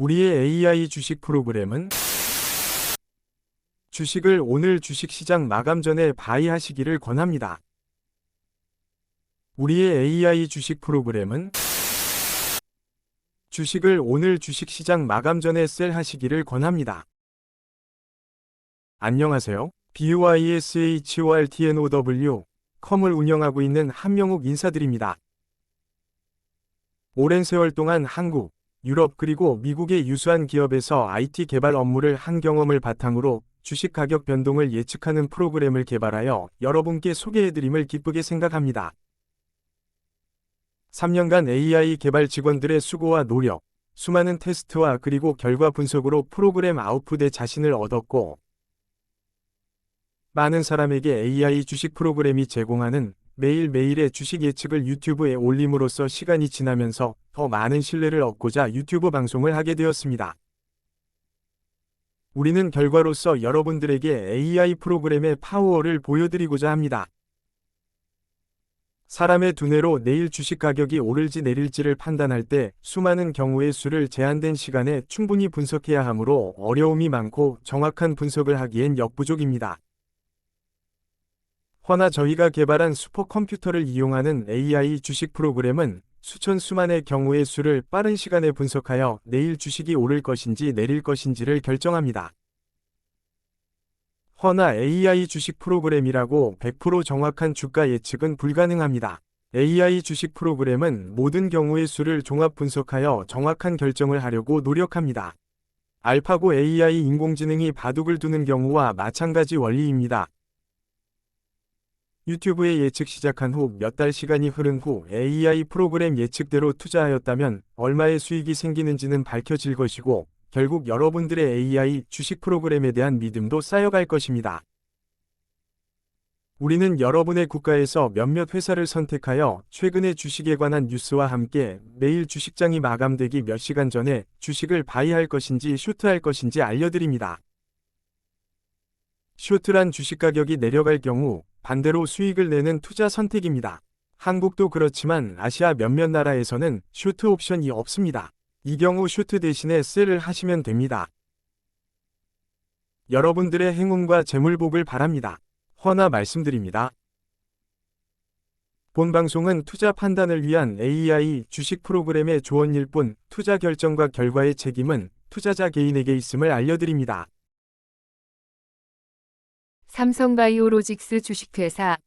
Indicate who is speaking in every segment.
Speaker 1: 우리의 AI 주식 프로그램은 주식을 오늘 주식시장 마감 전에 바이하시기를 권합니다. 우리의 AI 주식 프로그램은 주식을 오늘 주식시장 마감 전에 셀하시기를 권합니다. 안녕하세요. BYSHORTNOW 컴을 운영하고 있는 한명욱 인사드립니다. 오랜 세월 동안 한국, 유럽 그리고 미국의 유수한 기업에서 IT 개발 업무를 한 경험을 바탕으로 주식 가격 변동을 예측하는 프로그램을 개발하여 여러분께 소개해드림을 기쁘게 생각합니다. 3년간 AI 개발 직원들의 수고와 노력, 수많은 테스트와 그리고 결과 분석으로 프로그램 아웃풋에 자신을 얻었고, 많은 사람에게 AI 주식 프로그램이 제공하는 매일매일의 주식 예측을 유튜브에 올림으로써 시간이 지나면서 더 많은 신뢰를 얻고자 유튜브 방송을 하게 되었습니다. 우리는 결과로서 여러분들에게 AI 프로그램의 파워를 보여드리고자 합니다. 사람의 두뇌로 내일 주식 가격이 오를지 내릴지를 판단할 때 수많은 경우의 수를 제한된 시간에 충분히 분석해야 하므로 어려움이 많고 정확한 분석을 하기엔 역부족입니다. 허나 저희가 개발한 슈퍼컴퓨터를 이용하는 AI 주식 프로그램은 수천 수만의 경우의 수를 빠른 시간에 분석하여 내일 주식이 오를 것인지 내릴 것인지를 결정합니다. 허나 AI 주식 프로그램이라고 100% 정확한 주가 예측은 불가능합니다. AI 주식 프로그램은 모든 경우의 수를 종합 분석하여 정확한 결정을 하려고 노력합니다. 알파고 AI 인공지능이 바둑을 두는 경우와 마찬가지 원리입니다. 유튜브에 예측 시작한 후 몇 달 시간이 흐른 후 AI 프로그램 예측대로 투자하였다면 얼마의 수익이 생기는지는 밝혀질 것이고 결국 여러분들의 AI 주식 프로그램에 대한 믿음도 쌓여갈 것입니다. 우리는 여러분의 국가에서 몇몇 회사를 선택하여 최근의 주식에 관한 뉴스와 함께 매일 주식장이 마감되기 몇 시간 전에 주식을 바이할 것인지 쇼트할 것인지 알려드립니다. 쇼트란 주식 가격이 내려갈 경우 반대로 수익을 내는 투자 선택입니다. 한국도 그렇지만 아시아 몇몇 나라에서는 쇼트 옵션이 없습니다. 이 경우 쇼트 대신에 셀을 하시면 됩니다. 여러분들의 행운과 재물복을 바랍니다. 허나 말씀드립니다. 본 방송은 투자 판단을 위한 AI 주식 프로그램의 조언일 뿐 투자 결정과 결과의 책임은 투자자 개인에게 있음을 알려드립니다.
Speaker 2: 삼성바이오로직스 주식회사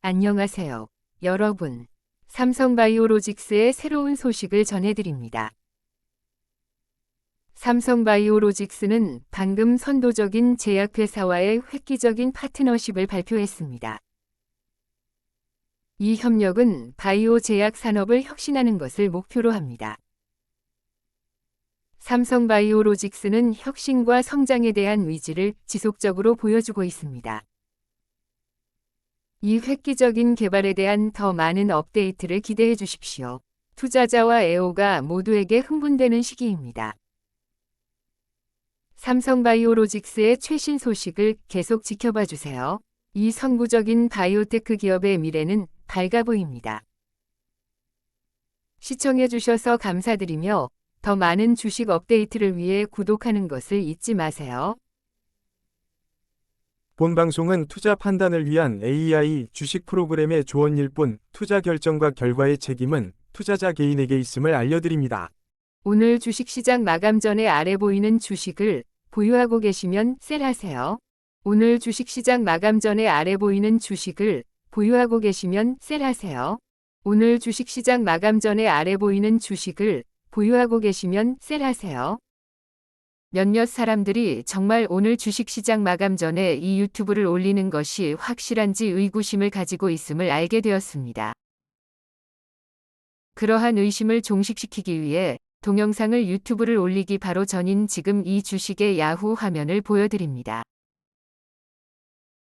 Speaker 2: 안녕하세요. 여러분. 삼성바이오로직스의 새로운 소식을 전해드립니다. 삼성바이오로직스는 방금 선도적인 제약회사와의 획기적인 파트너십을 발표했습니다. 이 협력은 바이오 제약 산업을 혁신하는 것을 목표로 합니다. 삼성바이오로직스는 혁신과 성장에 대한 의지를 지속적으로 보여주고 있습니다. 이 획기적인 개발에 대한 더 많은 업데이트를 기대해 주십시오. 투자자와 에오가 모두에게 흥분되는 시기입니다. 삼성바이오로직스의 최신 소식을 계속 지켜봐 주세요. 이 선구적인 바이오테크 기업의 미래는 밝아 보입니다. 시청해 주셔서 감사드리며 더 많은 주식 업데이트를 위해 구독하는 것을 잊지 마세요.
Speaker 1: 본 방송은 투자 판단을 위한 AI 주식 프로그램의 조언일 뿐 투자 결정과 결과의 책임은 투자자 개인에게 있음을 알려드립니다.
Speaker 2: 오늘 주식시장 마감 전에 아래 보이는 주식을 보유하고 계시면 셀하세요. 오늘 주식시장 마감 전에 아래 보이는 주식을 보유하고 계시면 셀하세요. 오늘 주식시장 마감 전에 아래 보이는 주식을 보유하고 계시면 셀하세요. 몇몇 사람들이 정말 오늘 주식시장 마감 전에 이 유튜브를 올리는 것이 확실한지 의구심을 가지고 있음을 알게 되었습니다. 그러한 의심을 종식시키기 위해 동영상을 유튜브를 올리기 바로 전인 지금 이 주식의 야후 화면을 보여드립니다.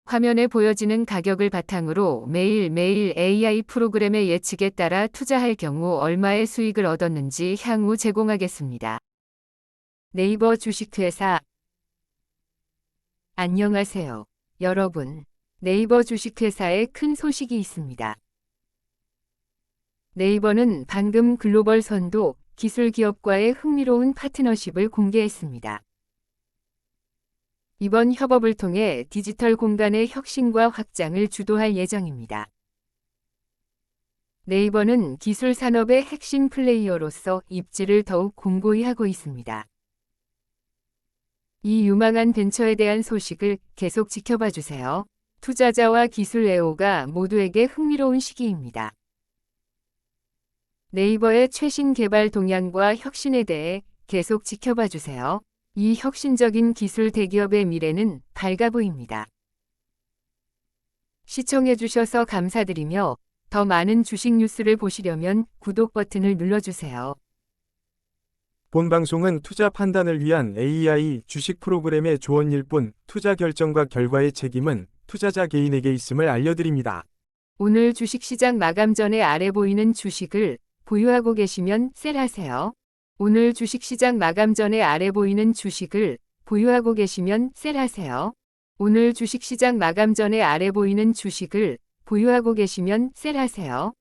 Speaker 2: 화면에 보여지는 가격을 바탕으로 매일매일 AI 프로그램의 예측에 따라 투자할 경우 얼마의 수익을 얻었는지 향후 제공하겠습니다. 네이버 주식회사 안녕하세요. 여러분. 네이버 주식회사에 큰 소식이 있습니다. 네이버는 방금 글로벌 선도 기술 기업과의 흥미로운 파트너십을 공개했습니다. 이번 협업을 통해 디지털 공간의 혁신과 확장을 주도할 예정입니다. 네이버는 기술 산업의 핵심 플레이어로서 입지를 더욱 공고히 하고 있습니다. 이 유망한 벤처에 대한 소식을 계속 지켜봐 주세요. 투자자와 기술 애호가 모두에게 흥미로운 시기입니다. 네이버의 최신 개발 동향과 혁신에 대해 계속 지켜봐 주세요. 이 혁신적인 기술 대기업의 미래는 밝아 보입니다. 시청해 주셔서 감사드리며 더 많은 주식 뉴스를 보시려면 구독 버튼을 눌러주세요.
Speaker 1: 본 방송은 투자 판단을 위한 AI 주식 프로그램의 조언일 뿐 투자 결정과 결과의 책임은 투자자 개인에게 있음을 알려드립니다.
Speaker 2: 오늘 주식시장 마감 전에 아래 보이는 주식을 보유하고 계시면 셀하세요. 오늘 주식시장 마감 전에 아래 보이는 주식을 보유하고 계시면 셀하세요. 오늘 주식시장 마감 전에 아래 보이는 주식을 보유하고 계시면 셀하세요.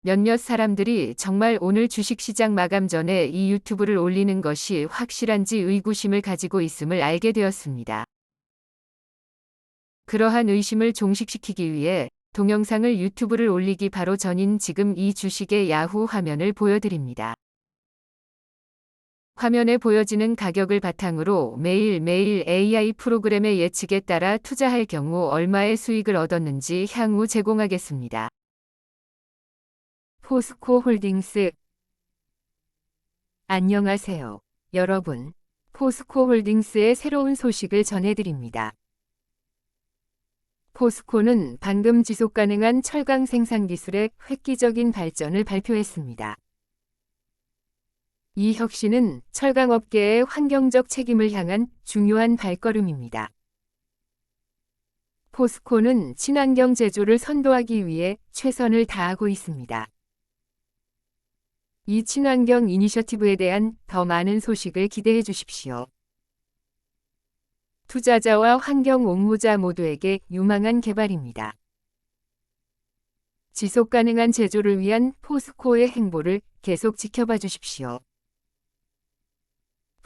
Speaker 2: 몇몇 사람들이 정말 오늘 주식시장 마감 전에 이 유튜브를 올리는 것이 확실한지 의구심을 가지고 있음을 알게 되었습니다. 그러한 의심을 종식시키기 위해 동영상을 유튜브를 올리기 바로 전인 지금 이 주식의 야후 화면을 보여드립니다. 화면에 보여지는 가격을 바탕으로 매일매일 AI 프로그램의 예측에 따라 투자할 경우 얼마의 수익을 얻었는지 향후 제공하겠습니다. 포스코 홀딩스 안녕하세요. 여러분. 포스코 홀딩스의 새로운 소식을 전해드립니다. 포스코는 방금 지속 가능한 철강 생산 기술의 획기적인 발전을 발표했습니다. 이 혁신은 철강 업계의 환경적 책임을 향한 중요한 발걸음입니다. 포스코는 친환경 제조를 선도하기 위해 최선을 다하고 있습니다. 이 친환경 이니셔티브에 대한 더 많은 소식을 기대해 주십시오. 투자자와 환경 옹호자 모두에게 유망한 개발입니다. 지속 가능한 제조를 위한 포스코의 행보를 계속 지켜봐 주십시오.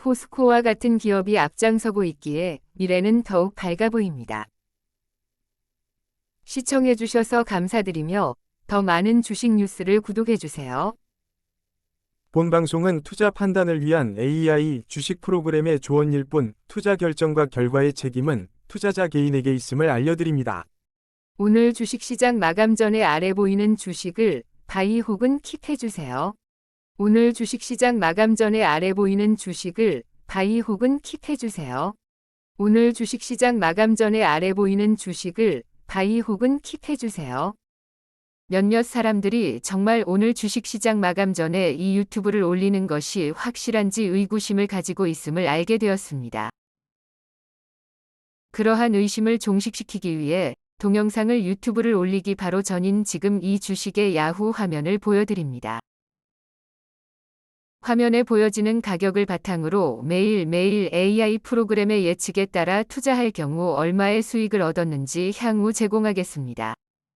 Speaker 2: 포스코와 같은 기업이 앞장서고 있기에 미래는 더욱 밝아 보입니다. 시청해 주셔서 감사드리며 더 많은 주식 뉴스를 구독해 주세요.
Speaker 1: 본 방송은 투자 판단을 위한 AI 주식 프로그램의 조언일 뿐 투자 결정과 결과의 책임은 투자자 개인에게 있음을 알려드립니다.
Speaker 2: 오늘 주식시장 마감 전에 아래 보이는 주식을 바이 혹은 킵해 주세요. 오늘 주식시장 마감 전에 아래 보이는 주식을 바이 혹은 킵해 주세요. 오늘 주식시장 마감 전에 아래 보이는 주식을 바이 혹은 킵해 주세요. 몇몇 사람들이 정말 오늘 주식시장 마감 전에 이 유튜브를 올리는 것이 확실한지 의구심을 가지고 있음을 알게 되었습니다. 그러한 의심을 종식시키기 위해 동영상을 유튜브를 올리기 바로 전인 지금 이 주식의 야후 화면을 보여드립니다. 화면에 보여지는 가격을 바탕으로 매일매일 AI 프로그램의 예측에 따라 투자할 경우 얼마의 수익을 얻었는지 향후 제공하겠습니다.